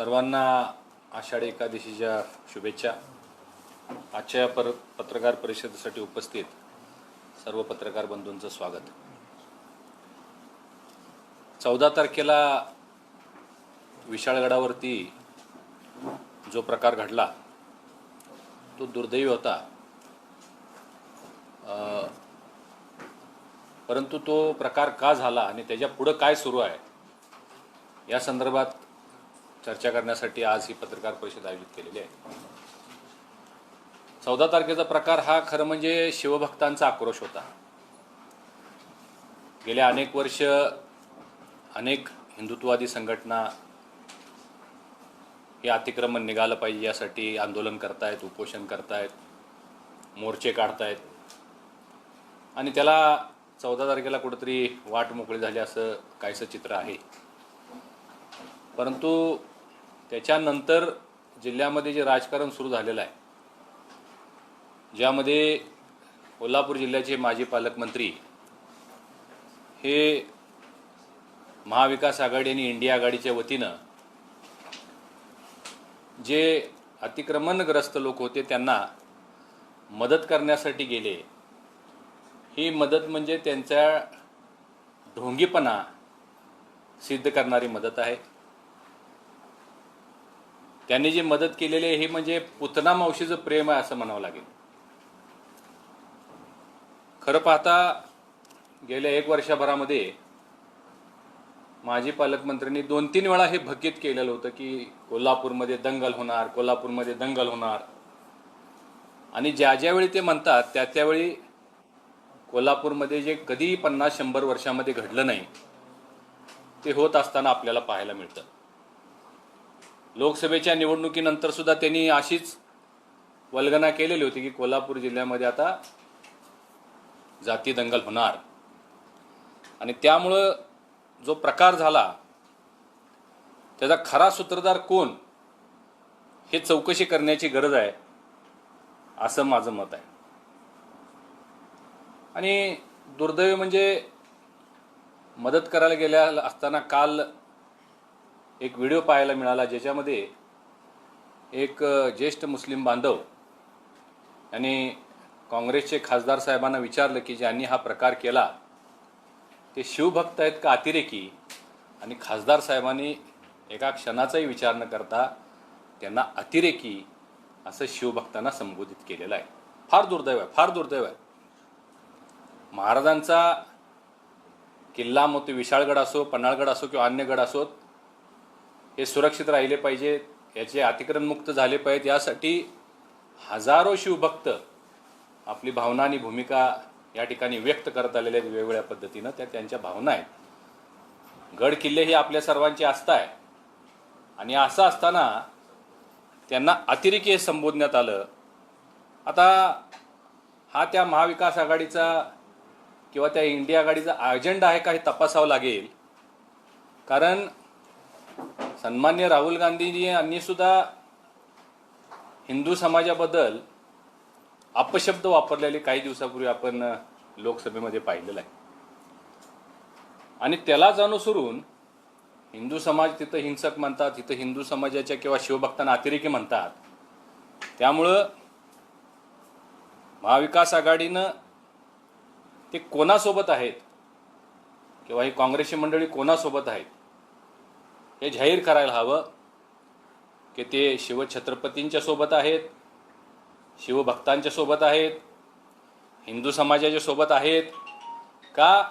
सर्वांना आषाढी एकादशीच्या शुभेच्छा. आजच्या पर पत्रकार परिषदेसाठी उपस्थित सर्व पत्रकार बंधूंचं स्वागत. चौदा तारखेला विशाळगडावरती जो प्रकार घडला तो दुर्दैवी होता. परंतु तो प्रकार का झाला आणि त्याच्या पुढं काय सुरू आहे या संदर्भात चर्चा करण्यासाठी आज ही पत्रकार परिषद आयोजित केलेली आहे. चौदा तारखेचा प्रकार हा खरं म्हणजे शिवभक्तांचा आक्रोश होता. गेल्या अनेक वर्ष अनेक हिंदुत्ववादी संघटना हे अतिक्रमण निघालं पाहिजे यासाठी आंदोलन करतायत उपोषण करतायत मोर्चे काढतायत. आणि त्याला चौदा तारखेला कुठंतरी वाट मोकळी झाली असं काहीसं चित्र आहे. परंतु त्याच्यानंतर जिल्ह्यामध्ये जे राजकारण सुरू झालेलं आहे ज्यामध्ये कोल्हापूर जिल्ह्याचे माजी पालकमंत्री हे महाविकास आघाडी आणि इंडिया आघाडीच्या वतीनं जे अतिक्रमणग्रस्त लोक होते त्यांना मदत करण्यासाठी गेले. ही मदत म्हणजे त्यांच्या ढोंगीपणा सिद्ध करणारी मदत आहे. त्यांनी जे मदत केलेली आहे हे म्हणजे पुतना मावशीचं प्रेम आहे असं म्हणावं लागेल. खरं पाहता गेल्या एक वर्षभरामध्ये माजी पालकमंत्र्यांनी दोन तीन वेळा हे भकीत केलेलं होतं की कोल्हापूरमध्ये दंगल होणार कोल्हापूरमध्ये दंगल होणार. आणि ज्या ज्यावेळी ते म्हणतात त्या त्यावेळी कोल्हापूरमध्ये जे कधी पन्नास शंभर वर्षामध्ये घडलं नाही ते होत असताना आपल्याला पाहायला मिळतं. लोकसभेच्या निवडणुकीनंतर सुद्धा त्यांनी अशीच वल्गना केलेली होती की कोल्हापूर जिल्ह्यामध्ये आता जाती दंगल होणार. आणि त्यामुळं जो प्रकार झाला त्याचा खरा सूत्रधार कोण हे चौकशी करण्याची गरज आहे असं माझं मत आहे. आणि दुर्दैव म्हणजे मदत करायला गेल्या असताना काल एक व्हिडिओ पाहायला मिळाला ज्याच्यामध्ये एक ज्येष्ठ मुस्लिम बांधव यांनी काँग्रेसचे खासदार साहेबांना विचारलं की ज्यांनी हा प्रकार केला ते शिवभक्त आहेत का अतिरेकी? आणि खासदार साहेबांनी एका क्षणाचाही विचार न करता त्यांना अतिरेकी असं शिवभक्तांना संबोधित केलेलं आहे. फार दुर्दैव आहे फार दुर्दैव आहे. महाराजांचा किल्ला मग ते विशाळगड असो पन्हाळगड असो किंवा अन्य गड असोत हे सुरक्षित राहिले पाहिजेत याचे अतिक्रमणमुक्त झाले पाहिजेत. यासाठी हजारो शिवभक्त आपली भावना आणि भूमिका या ठिकाणी व्यक्त करत आलेले आहेत वेगवेगळ्या पद्धतीनं. त्या त्यांच्या भावना आहेत. गड किल्ले ही आपल्या सर्वांची आस्था आहे. आणि असं असताना त्यांना अतिरेकी हे संबोधण्यात आलं. आता हा त्या महाविकास आघाडीचा किंवा त्या इंडिया आघाडीचा अजेंडा आहे का हे तपासावं लागेल. कारण सन्मान्य राहुल गांधीजी यांनी सुद्धा हिंदू समाजाबद्दल अपशब्द वापरलेले काही दिवसापूर्वी आपण लोकसभेमध्ये पाहिलेलं आहे. आणि त्यालाच अनुसरून हिंदू समाज तिथं हिंसक म्हणतात तिथं हिंदू समाजाच्या किंवा शिवभक्तांना अतिरेकी म्हणतात. त्यामुळं महाविकास आघाडीनं ते कोणासोबत आहेत किंवा ही काँग्रेसची मंडळी कोणासोबत आहेत हे जाहीर करायला हवं की ते शिवछत्रपतींच्या सोबत आहेत शिवभक्तांच्या सोबत आहेत हिंदू समाजाच्या सोबत आहेत. का?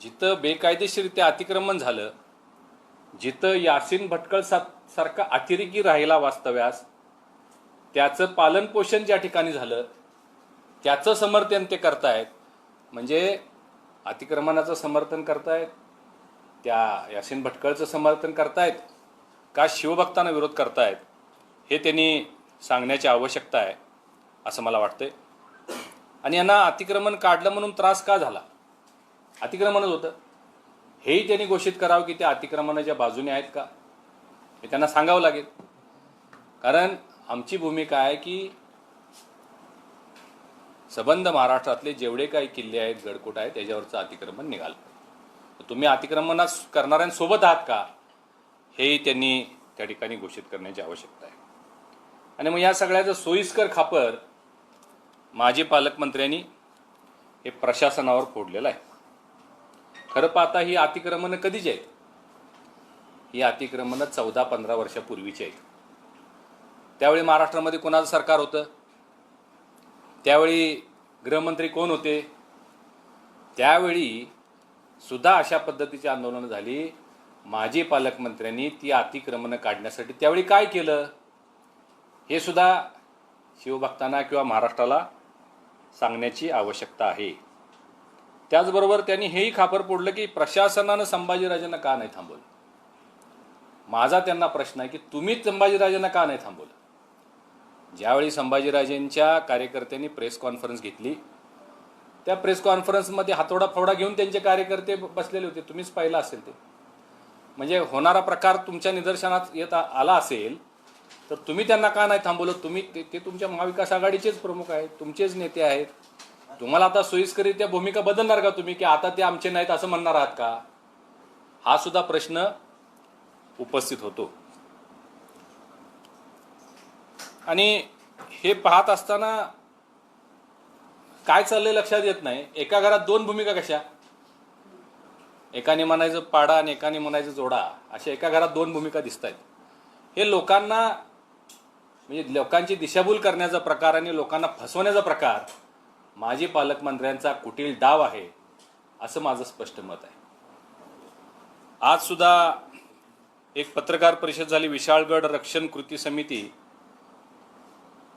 जिथं बेकायदेशीरित्या अतिक्रमण झालं जिथं यासीन भटकळ सा सारखा अतिरेकी राहिला वास्तव्यास त्याचं पालनपोषण ज्या ठिकाणी झालं त्याचं समर्थन ते करतायत. म्हणजे अतिक्रमणाचं समर्थन करतायत. त्या यासीन भटकळचं समर्थन करतायत का शिवभक्तांना विरोध करतायत हे त्यांनी सांगण्याची आवश्यकता आहे असं मला वाटतंय. आणि यांना अतिक्रमण काढलं म्हणून त्रास का झाला? अतिक्रमणच होतं. हेही त्यांनी घोषित करावं की त्या अतिक्रमणाच्या बाजूने आहेत का? हे त्यांना सांगावं लागेल. कारण आमची भूमिका आहे की सबंध महाराष्ट्रातले जेवढे काही किल्ले आहेत गडकोट आहेत त्याच्यावरचं अतिक्रमण निघालं. तुम्ही अतिक्रमण करणाऱ्यांसोबत आहात का? हेही त्यांनी त्या ठिकाणी घोषित करण्याची आवश्यकता आहे. आणि मग या सगळ्याचं सोयीस्कर खापर माजी पालकमंत्र्यांनी हे प्रशासनावर फोडलेलं आहे. खरं पाहता ही अतिक्रमणं कधीची आहेत? ही अतिक्रमणं चौदा पंधरा वर्षापूर्वीची आहेत. त्यावेळी महाराष्ट्रामध्ये कोणाचं सरकार होतं? त्यावेळी गृहमंत्री कोण होते? त्यावेळी सुद्धा अशा पद्धतीची आंदोलनं झाली. माजी पालकमंत्र्यांनी ती अतिक्रमणं काढण्यासाठी त्यावेळी काय केलं? हे सुद्धा शिवभक्तांना किंवा महाराष्ट्राला सांगण्याची आवश्यकता आहे. त्याचबरोबर त्यांनी हेही खापर फोडलं की प्रशासनानं संभाजीराजांना का नाही थांबवलं? माझा त्यांना प्रश्न आहे की तुम्हीच संभाजीराजांना का नाही थांबवलं? ज्यावेळी संभाजीराजेंच्या कार्यकर्त्यांनी प्रेस कॉन्फरन्स घेतली त्या प्रेस कॉन्फरन्समध्ये हातोडा फावडा घेऊन त्यांचे कार्यकर्ते बसलेले होते. तुम्हीच पाहिलं असेल ते. म्हणजे होणारा प्रकार तुमच्या निदर्शनात येत आला असेल तर तुम्ही त्यांना का नाही थांबवलं? तुम्ही ते ते तुमच्या महाविकास आघाडीचेच प्रमुख आहेत तुमचेच नेते आहेत. तुम्हाला आता सोयीस्करित्या भूमिका बदलणार का तुम्ही की आता ते आमचे नाहीत असं म्हणणार आहात का? हा सुद्धा प्रश्न उपस्थित होतो. आणि हे पाहत असताना काय चाललंय लक्षात येत नाही. एका घरात दोन भूमिका कशा? एकाने म्हणायचं पाडा आणि एकाने म्हणायचं जोडा. अशा एका घरात दोन भूमिका दिसत आहेत हे लोकांना म्हणजे लोकांची दिशाभूल करण्याचा प्रकार आणि लोकांना फसवण्याचा प्रकार माजी पालकमंत्र्यांचा कुटील डाव आहे असं माझं स्पष्ट मत आहे. आज सुद्धा एक पत्रकार परिषद झाली विशाळगड रक्षण कृती समिती.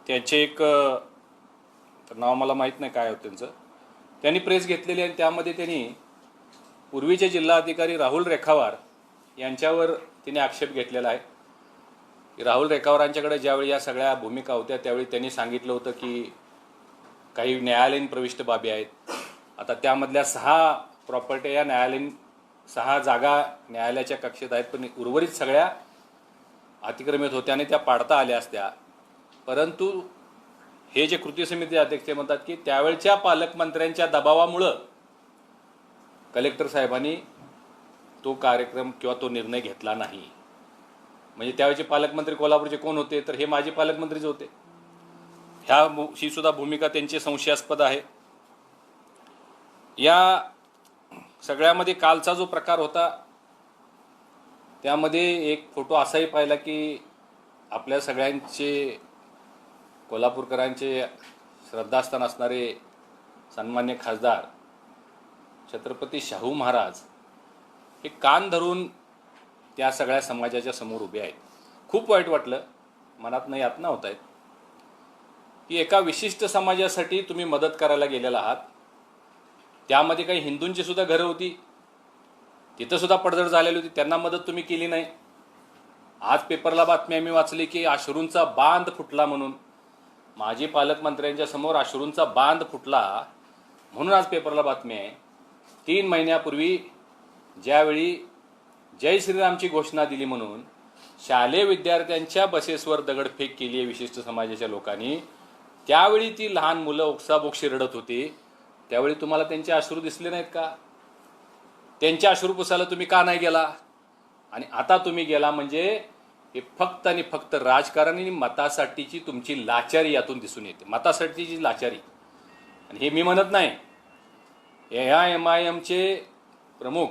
त्याचे एक तर नाव मला माहीत नाही काय होतं त्यांचं. त्यांनी प्रेस घेतलेली आणि त्यामध्ये त्यांनी पूर्वीचे जिल्हाधिकारी राहुल रेखावार यांच्यावर तिने आक्षेप घेतलेला आहे. की राहुल रेखावारांच्याकडे ज्यावेळी या सगळ्या भूमिका होत्या त्यावेळी त्यांनी सांगितलं होतं की काही न्यायालयीन प्रविष्ट बाबी आहेत. आता त्यामधल्या सहा प्रॉपर्टी या न्यायालयीन सहा जागा न्यायालयाच्या कक्षेत आहेत पण उर्वरित सगळ्या अतिक्रमित होत्या आणि त्या पाडता आल्या असत्या. परंतु हे जे कृती समिती अध्यक्ष म्हणतात की त्यावेळच्या पालकमंत्र्यांच्या दबावामुळं कलेक्टर साहेबांनी तो कार्यक्रम किंवा तो निर्णय घेतला नाही. म्हणजे त्यावेळेचे पालकमंत्री कोल्हापूरचे कोण होते? तर हे माजी पालकमंत्रीच होते. ह्या ही सुद्धा भूमिका त्यांची संशयास्पद आहे. या सगळ्यामध्ये कालचा जो प्रकार होता त्यामध्ये एक फोटो असाही पाहिला की आपल्या सगळ्यांचे कोल्हापूरकरांचे श्रद्धास्थान असणारे सन्मान्य खासदार छत्रपती शाहू महाराज हे कान धरून त्या सगळ्या समाजाच्या समोर उभे आहेत. खूप वाईट वाटलं. मनात नाही यातना होत आहेत. की एका विशिष्ट समाजासाठी तुम्ही मदत करायला गेलेला आहात. त्यामध्ये काही हिंदूंची सुद्धा घरं होती. तिथंसुद्धा पडझड झालेली होती. त्यांना मदत तुम्ही केली नाही. आज पेपरला बातमी आम्ही वाचली की अश्रूंचा बांध फुटला म्हणून. माजी पालकमंत्र्यांच्या समोर अश्रूंचा बांध फुटला म्हणून आज पेपरला बातमी आहे. तीन महिन्यापूर्वी ज्यावेळी जय श्रीरामची घोषणा दिली म्हणून शालेय विद्यार्थ्यांच्या बसेसवर दगडफेक केली आहे विशिष्ट समाजाच्या लोकांनी त्यावेळी ती लहान मुलं ओक्साबोक्षी रडत होती. त्यावेळी तुम्हाला त्यांचे अश्रू दिसले नाहीत का? त्यांच्या अश्रू पुसायला तुम्ही का नाही गेला? आणि आता तुम्ही गेला म्हणजे हे फक्त आणि फक्त राजकारण आणि मतासाठीची तुमची लाचारी यातून दिसून येते. मतासाठीची लाचारी. आणि हे मी म्हणत नाही. ह्या एम आय एमचे प्रमुख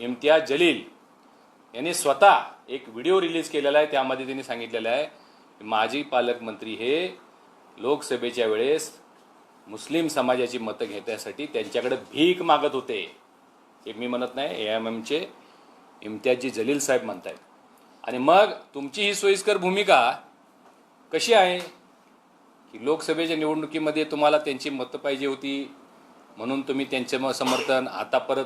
इम्तियाज जलील यांनी स्वतः एक व्हिडिओ रिलीज केलेला आहे त्यामध्ये त्यांनी सांगितलेलं आहे माजी पालकमंत्री हे लोकसभेच्या वेळेस मुस्लिम समाजाची मतं घेण्यासाठी त्यांच्याकडे भीक मागत होते. हे मी म्हणत नाही. ए एम एमचे इम्तियाजी जलील साहेब म्हणतायत. आणि मग तुमची ही सोयीस्कर भूमिका कशी आहे? की लोकसभेच्या निवडणुकीमध्ये तुम्हाला त्यांची मतं पाहिजे होती म्हणून तुम्ही त्यांचे मग समर्थन आता परत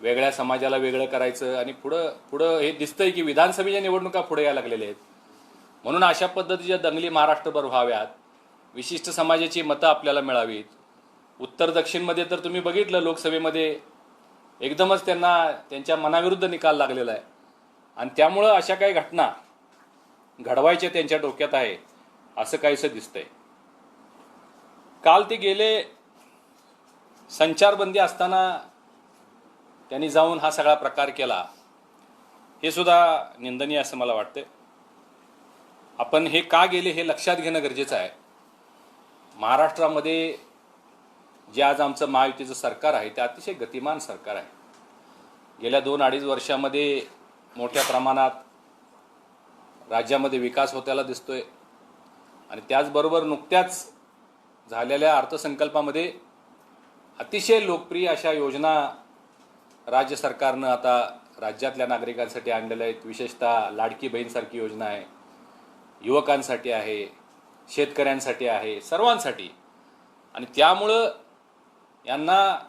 वेगळ्या समाजाला वेगळं करायचं आणि पुढं पुढं हे दिसतंय की विधानसभेच्या निवडणुका पुढे यायला लागलेल्या आहेत. म्हणून अशा पद्धतीच्या दंगली महाराष्ट्रभर व्हाव्यात विशिष्ट समाजाची मतं आपल्याला मिळावीत. उत्तर दक्षिणमध्ये तर तुम्ही बघितलं लोकसभेमध्ये एकदमच त्यांना त्यांच्या मनाविरुद्ध निकाल लागलेला आहे. आणि त्यामुळं अशा काही घटना घडवायच्या त्यांच्या डोक्यात आहे असं काहीसं दिसतंय. काल ते गेले संचारबंदी असताना त्यांनी जाऊन हा सगळा प्रकार केला. हे सुद्धा निंदनीय असं मला वाटतं आपण हे का गेले हे लक्षात घेणं गरजेचं आहे. महाराष्ट्रामध्ये जे आज आमचं महायुतीचं सरकार आहे ते अतिशय गतिमान सरकार आहे. गेल्या दोन अडीच वर्षामध्ये मोठ्या प्रमाणात राज्यामध्ये विकास होताना दिसतोय. आणि त्याचबरोबर नुकत्याच झालेल्या अर्थसंकल्पामध्ये अतिशय लोकप्रिय अशा योजना राज्य सरकारनं आता राज्यातल्या नागरिकांसाठी आणलेल्या आहेत. विशेषतः लाडकी बहीणसारखी योजना आहे. युवकांसाठी आहे. शेतकऱ्यांसाठी आहे. सर्वांसाठी. आणि त्यामुळं यांना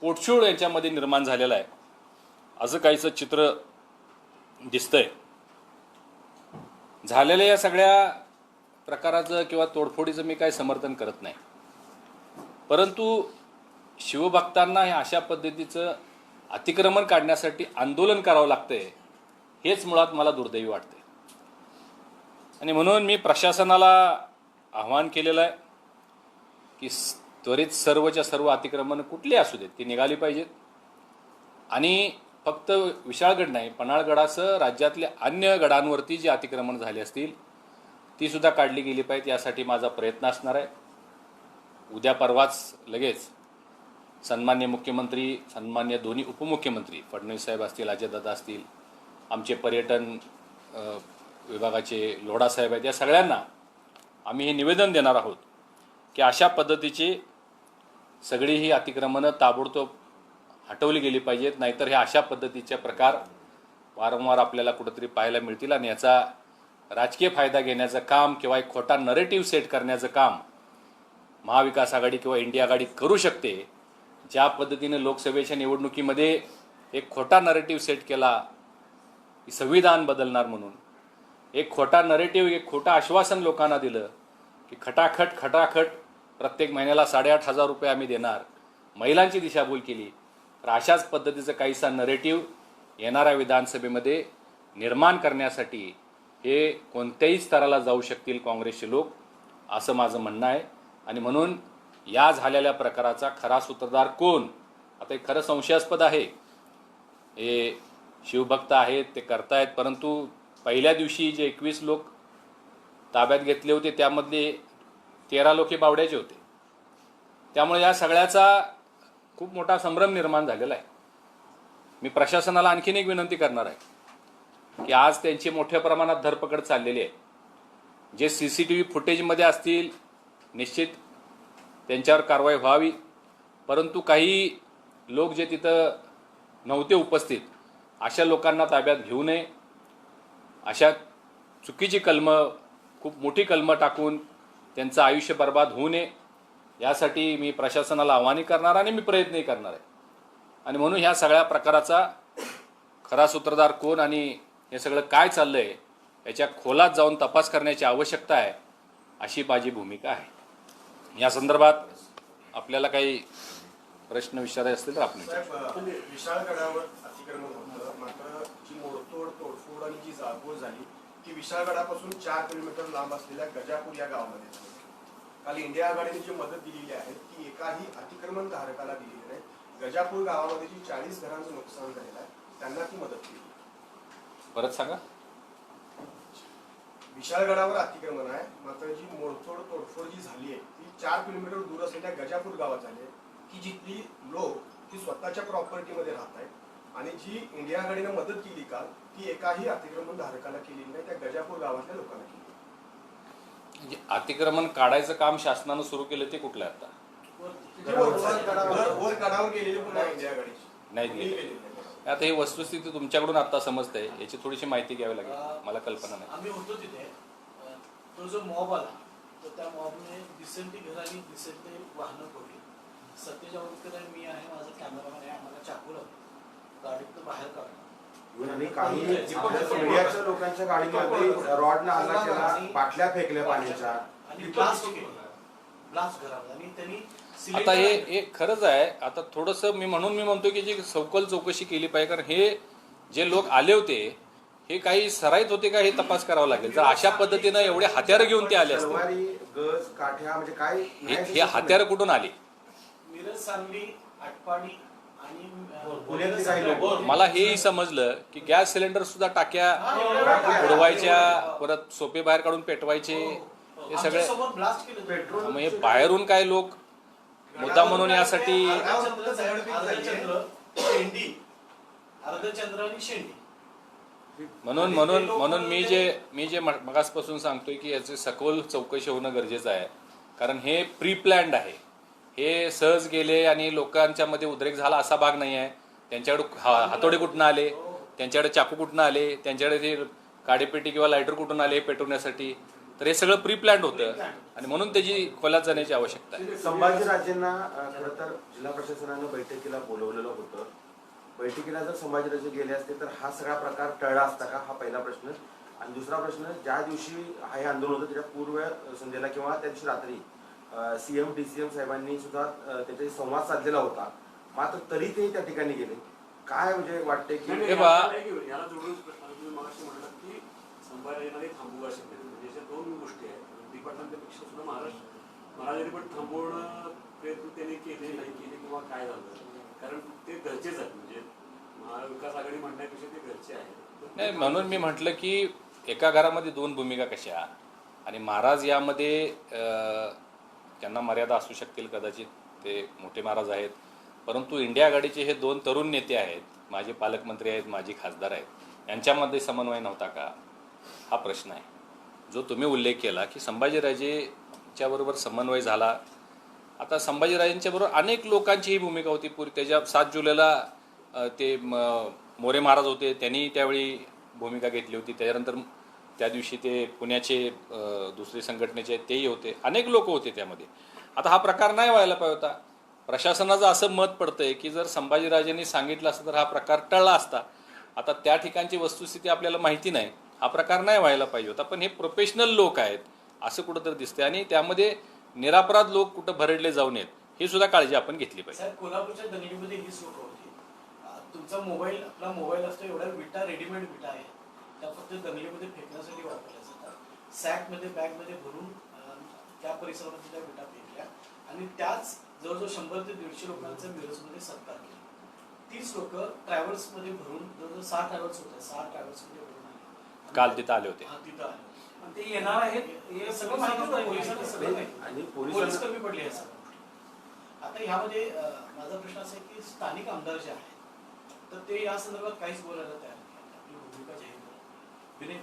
पोटशूळ यांच्यामध्ये निर्माण झालेलं आहे. असं काहीचं चित्र दिसतंय. झालेल्या या सगळ्या प्रकाराचं किंवा तोडफोडीचं मी काही समर्थन करत नाही. परंतु शिवभक्तांना हे अशा पद्धतीचं अतिक्रमण काढण्यासाठी आंदोलन करावं लागतंय हेच मुळात मला दुर्दैवी वाटते आणि म्हणून मी प्रशासनाला आव्हान केलेलं आहे की त्वरित सर्वच्या सर्व अतिक्रमण कुठली असू देत ती निघाली पाहिजेत. आणि फक्त विशाळगड नाही पन्हाळगडासह राज्यातल्या अन्य गडांवरती जी अतिक्रमण झाली असतील ती सुद्धा काढली गेली पाहिजे यासाठी माझा प्रयत्न असणार आहे. उद्या परवाच लगेच सन्मान्य मुख्यमंत्री सन्मान्य दोन्ही उपमुख्यमंत्री फडणवीस साहेब असतील अजयदादा असतील आमचे पर्यटन विभागाचे लोढा साहेब आहेत या सगळ्यांना आम्ही हे निवेदन देणार आहोत की अशा पद्धतीची सगळी ही अतिक्रमणं ताबडतोब हटवली गेली पाहिजेत नाहीतर हे अशा पद्धतीचे प्रकार वारंवार आपल्याला कुठंतरी पाहायला मिळतील आणि याचा राजकीय फायदा घेण्याचं काम किंवा एक खोटा नरेटिव्ह सेट करण्याचं काम महाविकास आघाडी किंवा इंडिया आघाडी करू शकते ज्या पद्धतीने लोकसभेच्या निवडणुकीमध्ये एक खोटा नरेटिव्ह सेट केला की संविधान बदलणार म्हणून. एक खोटा नरेटिव्ह एक खोटं आश्वासन लोकांना दिलं की खटाखट खटाखट प्रत्येक महिन्याला साडेआठ हजार रुपये आम्ही देणार. महिलांची दिशाभूल केली. तर अशाच पद्धतीचं काहीसा नरेटिव्ह येणाऱ्या विधानसभेमध्ये निर्माण करण्यासाठी हे कोणत्याही स्तराला जाऊ शकतील काँग्रेसचे लोक असं माझं म्हणणं आहे. आणि म्हणून या झालेल्या प्रकाराचा खरा सूत्रधार कोण? आता हे खरं संशयास्पद आहे. हे शिवभक्त आहेत ते करतायत परंतु पहिल्या दिवशी जे एकवीस लोक ताब्यात घेतले होते त्यामधले तेरा लोक हे बावड्याचे होते. त्यामुळे या सगळ्याचा खूप मोठा संभ्रम निर्माण झालेला आहे. मी प्रशासनाला आणखीन एक विनंती करणार आहे की आज त्यांची मोठ्या प्रमाणात धरपकड चाललेली आहे. जे सी सी टी व्ही फुटेजमध्ये असतील निश्चित त्यांच्यावर कारवाई व्हावी. परंतु काही लोक जे तिथं नव्हते उपस्थित अशा लोकांना ताब्यात घेऊ नये. अशा चुकीची कलमं खूप मोठी कलमं टाकून त्यांचं आयुष्य बर्बाद होऊ नये. यासाठी मी प्रशासनाला आव्हानही करणार आणि मी प्रयत्नही करणार आहे. आणि म्हणून ह्या सगळ्या प्रकाराचा खरा सूत्रधार कोण आणि हे सगळं काय चाललं आहे याच्या खोलात जाऊन तपास करण्याची आवश्यकता आहे अशी माझी भूमिका आहे. या संदर्भात आपल्याला काही प्रश्न विचारायचे असतील तर आपण म्हणजे विशाळगडापासून चार किलोमीटर लांब असलेल्या गजापूर या गावामध्ये काल इंडिया आघाडीने जी मदत दिलेली आहे ती एकाही अतिक्रमण धारकाला दिलेली नाही. गजापूर गावामध्ये जी चाळीस घरांचं नुकसान झालेलं आहे त्यांना ती मदत केली. परत सांगा. विशाळगडावर अतिक्रमण आहे मात्र जी मोडतोड तोडफोड जी झाली आहे ती चार किलोमीटर दूर असलेल्या गजापूर गावात झाली आहे. की जिथली लोक ती स्वतःच्या प्रॉपर्टीमध्ये राहत आहेत. आणि जी इंडिया आघाडीनं मदत केली काल ती एकाही अतिक्रमण धारकाला केलेली नाही त्या गजापूर गावातल्या लोकांना केली जे अतिक्रमण काढायचं काम शासनानं सुरू केलं ते कुठलं आहे आता? नाही कुणीही आता ही वस्तुस्थिती तुमच्याकडून आता समजते याची थोडीशी माहिती घ्यावी लागेल. मला कल्पना नाही. आम्ही होतो तिथे. तो जो मॉब आला तर त्या मॉबने दिसेंटली घर आणि दिसेंटी वाहनं फोडली सत्यज आवडकर मी आहे माझा कॅमेरामॅन आहे आम्हाला चाकू लावला. गाडीतनं बाहेर काढला. आणि काही मीडियाच्या लोकांच्या गाडीमध्ये रॉडनं हल्ला केला बाटल्या फेकल्या पाण्याच्या. आणि ब्लास्ट केला. ब्लास्ट घराला आणि त्यांनी आता हे हे खरंच आहे. आता थोडंसं मी म्हणून मी म्हणतो की जी सखोल चौकशी केली पाहिजे कारण हे जे लोक आले होते हे काही सराईत होते का हे तपास करावा लागेल? जर अशा पद्धतीनं एवढे हत्यारं घेऊन ते आले असते तलवारी गज काठ्या म्हणजे काय हे हत्यारं कुठून आली? मिरज सांगली आटपाडी आणि अं, पुण्यातले काही लोक- बोर्ड- मला हेही समजलं की गॅस सिलेंडर सुद्धा टाक्या उडवायच्या परत सोपे बाहेर काढून पेटवायचे हे सगळे हे बाहेरून काय लोक? मुद्दा म्हणून यासाठी म्हणून म्हणून म्हणून मी जे मी जे मगासपासून सांगतोय की याचे सखोल चौकशी होणं गरजेचं आहे. कारण हे प्री प्लॅन्ड आहे. हे सहज गेले आणि लोकांच्या मध्ये उद्रेक झाला असा भाग नाही आहे. त्यांच्याकडे हा- हातोडे कुठनं आले? त्यांच्याकडे चाकू कुठनं आले? त्यांच्याकडे ते काडीपेटी किंवा लायटर कुठून आले पेटवण्यासाठी? तर हे सगळं प्री प्लॅन्ड होतं. आणि म्हणून त्याची खोलात जाण्याची आवश्यकता आहे. संभाजीराजेंना खरं तर जिल्हा प्रशासनानं बैठकीला बोलवलेलं होतं. बैठकीला जर संभाजीराजे गेले असते तर हा सगळा प्रकार टळला असता का? हा पहिला प्रश्न. आणि दुसरा प्रश्न ज्या दिवशी हा हे आंदोलन होतं त्याच्या पूर्व संध्येला किंवा त्या दिवशी रात्री सीएम डीसीएम साहेबांनी सुद्धा त्याच्याशी संवाद साधलेला होता. मात्र तरी ते त्या ठिकाणी गेले. काय म्हणजे वाटते की हे बा- याला जोडून प्रश्न तुम्ही मगाशी म्हटलं की संभाजीनगरी थांबू असे म्हणजे दोन गोष्टी आहेत. डिपार्टमेंटपेक्षा सुद्धा महाराष्ट्र महाराजांनी पण थांबवणं प्रयत्न त्यांनी केले नाही केले किंवा काय झालं. कारण ते घरचेच आहेत. म्हणजे महाविकास आघाडी म्हणण्यापेक्षा ते घरचे आहेत. नाही म्हणून मी म्हटलं की एका घरामध्ये दोन भूमिका कशा? आणि महाराज यामध्ये अं, त्यांना मर्यादा असू शकतील कदाचित ते मोठे महाराज आहेत. परंतु इंडिया आघाडीचे हे दोन तरुण नेते आहेत माझे पालकमंत्री आहेत माझे खासदार आहेत यांच्यामध्ये समन्वय नव्हता का? हा प्रश्न आहे. जो तुम्ही उल्लेख केला की संभाजीराजेच्या बरोबर समन्वय झाला. आता संभाजीराजेंच्या बरोबर अनेक लोकांची ही भूमिका होती. पूर्वी त्याच्या सात जुलैला ते मोरे महाराज होते. त्यांनी त्यावेळी भूमिका घेतली होती. त्याच्यानंतर त्या दिवशी ते पुण्याचे दुसरे संघटनेचे तेही होते. अनेक लोक होते त्यामध्ये. आता हा प्रकार नाही व्हायला पाहिजे होता. प्रशासनाचं असं मत पडतंय की जर संभाजीराजेंनी सांगितलं असतं तर हा प्रकार टळला असता. आता त्या ठिकाणची वस्तुस्थिती आपल्याला माहिती नाही. हा प्रकार नाही व्हायला पाहिजे होता. पण हे प्रोफेशनल लोक आहेत असं कुठंतरी दिसते आणि त्यामध्ये निरापराध लोक कुठं भरडले जाऊ नयेत ही सुद्धा काळजी आपण घेतली पाहिजे. कोल्हापूरच्या दंगलीमध्ये हीच होती. तुमचा मोबाईल आपला मोबाईल असतो एवढा विटा रेडीमेड विटा आहे. त्या फक्त दंगलीमध्ये फेकण्यासाठी वापरल्या जातात. सॅकमध्ये बॅगमध्ये भरून त्या परिसरामध्ये त्या विटा फेकल्या आणि त्याच जवळजवळ शंभर ते दीडशे लोकांचा मिरजमध्ये सत्कार केला. तीच लोक ट्रॅव्हल्समध्ये भरून जवळजवळ सहा ट्रॅव्हल्स होत्या सहा ट्रॅव्हल्समध्ये भरून आले. काल तिथं आले होते. हा, तिथं आले पण ते येणार आहेत हे सगळं माहिती होतं पोलिसांना सगळं माहिती. होतं. आणि पोलीस कमी पडले गोष्टी आता ह्यामध्ये माझा प्रश्न असा आहे की स्थानिक आमदार जे आहेत तर ते या संदर्भात काहीच बोलायला तयार नाही आपली भूमिका जाहीर विनय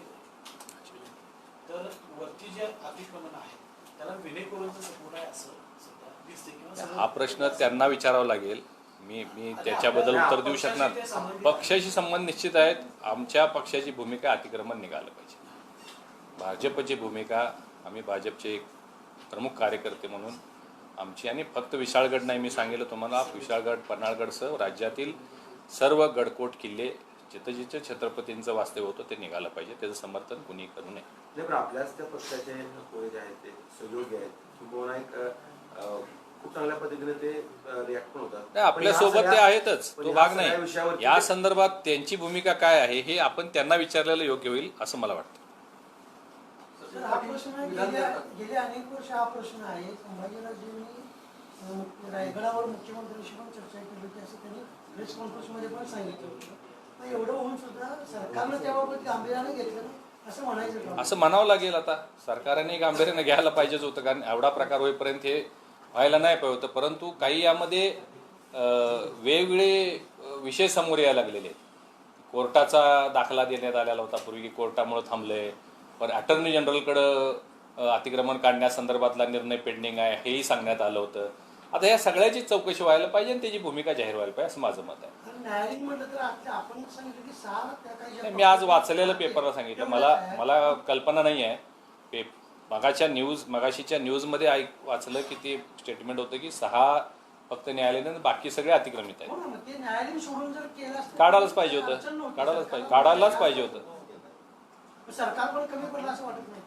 तर वरती जे अतिक्रमण आहे त्याला विनय कोरेंचा सपोर्ट आहे असं सध्या दिसते किंवा सगळं- हा प्रश्न त्यांना विचारावा लागेल. मी मी त्याच्याबद्दल उत्तर देऊ शकणार. पक्षाशी संबंध निश्चित आहेत. आमच्या पक्षाची भूमिका अतिक्रमण निघालं पाहिजे. भाजपची भूमिका आम्ही भाजपचे एक प्रमुख कार्यकर्ते म्हणून आमची आणि फक्त विशाळगड नाही मी सांगितलं तुम्हाला विशाळगड पन्हाळगडसह राज्यातील सर्व गडकोट किल्ले जिथं जिथं छत्रपतींचं वास्तव्य होतं ते निघालं पाहिजे. त्याचं समर्थन कुणी करू नये. आपल्याच त्या पक्षाचे कोणी जे आहेत ते सहयोगी आहेत किंवा एक अ, अ, खूप चांगल्या पद्धतीने ते रिॲक्ट पण होतात. नाही आपल्या पण ह्या सोबत ते सगळ्या- आहेतच. तो भाग नाही. या संदर्भात त्यांची भूमिका काय आहे हे आपण त्यांना विचारलेलं योग्य होईल असं मला वाटतं. हा गेले अनेक वर्ष हा प्रश्न आहे. संभाजीराजेंनी रायगडावर मुख्यमंत्र्यांशी पण चर्चा केली होती असं त्यांनी प्रेस कॉन्फरन्समध्ये पण सांगितलं होतं. पण एवढं होऊन सुद्धा सरकारनं त्याबाबत गांभीर्यानं घेतलं नाही असं म्हणायचं का? असं म्हणावं लागेल आता. सरकारने गांभीर्यानं घ्यायला पाहिजेच होतं कारण एवढा प्रकार होईपर्यंत हे व्हायला नाही पाहिजे होतं. परंतु काही यामध्ये अं, वेगवेगळे अं, विषय समोर यायला लागलेले. आहेत कोर्टाचा दाखला देण्यात आलेला होता. पूर्वी की कोर्टामुळे थांबलंय. पण अटर्नी जनरलकडं अं, अतिक्रमण काढण्यासंदर्भातला निर्णय पेंडिंग आहे हेही सांगण्यात आलं होतं. आता या सगळ्याची चौकशी व्हायला पाहिजे आणि त्याची भूमिका जाहीर व्हायला पाहिजे असं माझं मत आहे. आणि न्यायालयीन म्हटलं तर आता आपण सांगितलं की सहा त्या काही ज्या नाही, मी आज वाचलेलं पेपरला सांगितलं. मला. मला कल्पना नाही आहे. पे मगाच्या न्यूज मगाशीच्या न्यूजमध्ये ऐक वाचलं की ते स्टेटमेंट होतं की सहा फक्त न्यायालयाने आणि बाकी सगळे अतिक्रमित हो आहेत ना, मग ते न्यायालयीन सोडून जर केलं असतं तर काढायलाच पाहिजे अडचण होतं. नव्हती. काढायलाच पाहिजे काढायलाच पाहिजे होतं. सरकार पण कमी पडलं असं वाटत नाही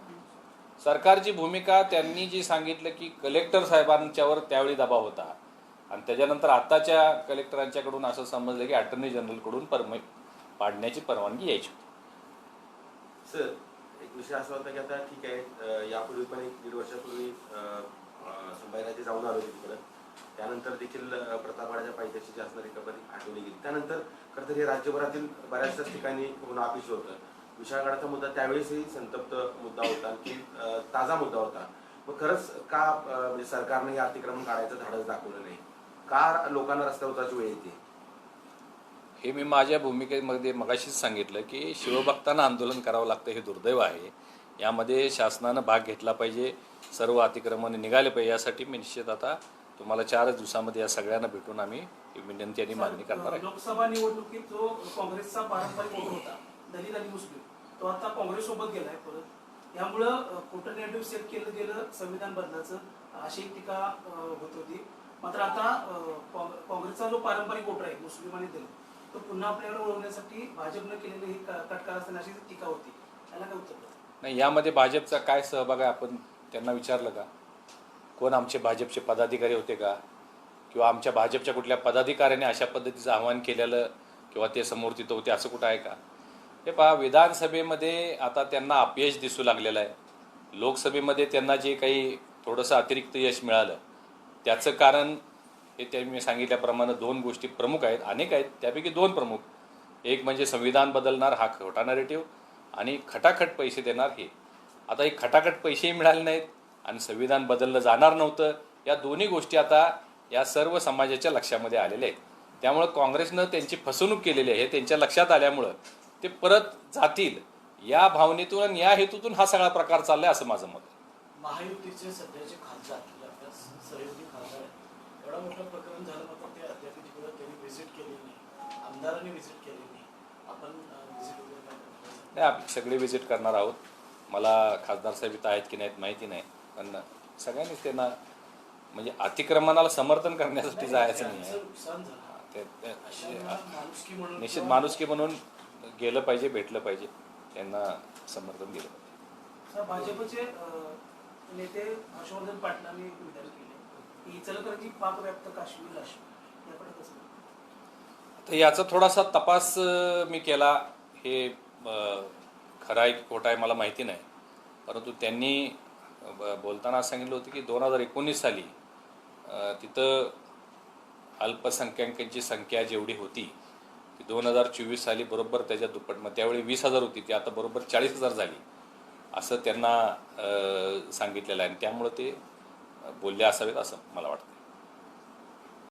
सरकारची भूमिका त्यांनी जी सांगितलं की कलेक्टर साहेबांच्यावर त्यावेळी दबाव होता. आणि त्याच्यानंतर आताच्या कलेक्टरांच्याकडून असं समजलं की अटर्नी जनरलकडून परम पाडण्याची परवानगी यायची होती. सर एक विषय असा होता की आता ठीक आहे यापूर्वी पण एक दीड वर्षापूर्वी संभाजीराजे जाऊन आलो तिकडं. त्यानंतर देखील प्रतापवाड्याच्या पायथ्याशी जी असणारी कबड्डी आठवली गेली. त्यानंतर खरं तर हे राज्यभरातील बऱ्याचशाच ठिकाणी होणं अपेक्षित होतं. विशाळगडाचा मुद्दा त्यावेळेसही संतप्त मुद्दा होता आणखी ताजा मुद्दा होता. मग खरंच का म्हणजे सरकारने हे अतिक्रमण काढायचं धाडस दाखवलं नाही? का लोकांना रस्त्यावर उतरायची वेळ येते. हे मी माझ्या भूमिकेमध्ये मगाशीच सांगितलं की शिवभक्तांना आंदोलन करावं लागतं हे दुर्दैव आहे. यामध्ये शासनानं भाग घेतला पाहिजे सर्व अतिक्रमण निघाले पाहिजे यासाठी मी निश्चित आता तुम्हाला चारच दिवसामध्ये या सगळ्यांना भेटून आम्ही विनंती आणि मागणी करणार आहे. लोकसभा निवडणुकीत जो काँग्रेसचा पारंपरिक होता दलित आणि मुस्लिम तो आता काँग्रेस सोबत गेलाय परत. यामुळं खोटं नेटिव्ह सेट केलं गेलं संविधान बदलाचं अशी एक टीका होत होती. मात्र आता काँग्रेसचा जो पारंपरिक वोटर आहे मुस्लिम आणि दलित तो पुन्हा आपल्याकडे ओळखण्यासाठी भाजपनं केलेली ही कटकार असताना अशी टीका होती त्याला काय उत्तर नाही यामध्ये भाजपचा काय सहभाग आहे आपण त्यांना विचारलं का? कोण आमचे भाजपचे पदाधिकारी होते का? किंवा आमच्या भाजपच्या कुठल्या पदाधिकाऱ्याने अशा पद्धतीचं आव्हान केलेलं किंवा ते समोर तिथं होते असं कुठं आहे का? हे पहा विधानसभेमध्ये आता त्यांना अपयश दिसू लागलेलं आहे. लोकसभेमध्ये त्यांना जे काही थोडंसं अतिरिक्त यश मिळालं त्याचं कारण हे मी सांगितल्याप्रमाणे दोन गोष्टी प्रमुख आहेत. अनेक आहेत. त्यापैकी दोन प्रमुख. एक म्हणजे संविधान बदलणार हा खोटा नरेटिव्ह आणि खटाखट पैसे देणार हे. आता हे खटाखट पैसेही मिळाले नाहीत आणि संविधान बदललं जाणार नव्हतं. या दोन्ही गोष्टी आता या सर्व समाजाच्या लक्षामध्ये आलेल्या आहेत. त्यामुळं काँग्रेसनं त्यांची फसवणूक केलेली आहे. त्यांच्या लक्षात आल्यामुळं ते परत जातील. या भावनेतून आणि या हेतूतून हा सगळा प्रकार चाललाय असं माझं मत महायुतीचे सध्याचे खासदार म्हणजे आपल्या सहयोगी खासदार आहेत एवढा मोठं प्रकरण झालं मात्र ते अद्याप तिकडे त्यांनी व्हिजिट केली नाही. आमदारांनी व्हिजिट केली नाही. आपण व्हिजिट वगैरे काय करतो नाही आम्ही सगळे विजिट करणार आहोत. मला खासदार साहेब इथं आहेत की नाहीत माहिती नाही. पण सगळ्यांनीच त्यांना म्हणजे अतिक्रमणाला समर्थन करण्यासाठी जायचं नाही आहे त्यांचं नुकसान झालं. ते- ते- अशा वेळेला माणुसकी म्हणून निश्चित किंवा- माणुसकी म्हणून गेलं पाहिजे भेटलं पाहिजे. त्यांना समर्थन दिलं पाहिजे. सर, भाजपचे अं, नेते हर्षवर्धन पाटलांनी एक विधान केले. इचलकरंजी काश्मीर काश्मीर याकडे कसं तर याचा थोडासा तपास मी केला. हे खरा खरं आहे की खोटं आहे मला माहिती नाही. परंतु त्यांनी ब- बोलताना सांगितलं होतं की दोन हजार एकोणीस साली तिथं अल्पसंख्याकांची संख्या जेवढी होती ती दोन हजार चोवीस साली बरोबर त्याच्या दुप्पट मग त्यावेळी वीस हजार होती ती आता बरोबर चाळीस हजार झाली. असं त्यांना सांगितलेलं आहे. आणि त्यामुळं ते बोलले असावेत असं मला वाटतं.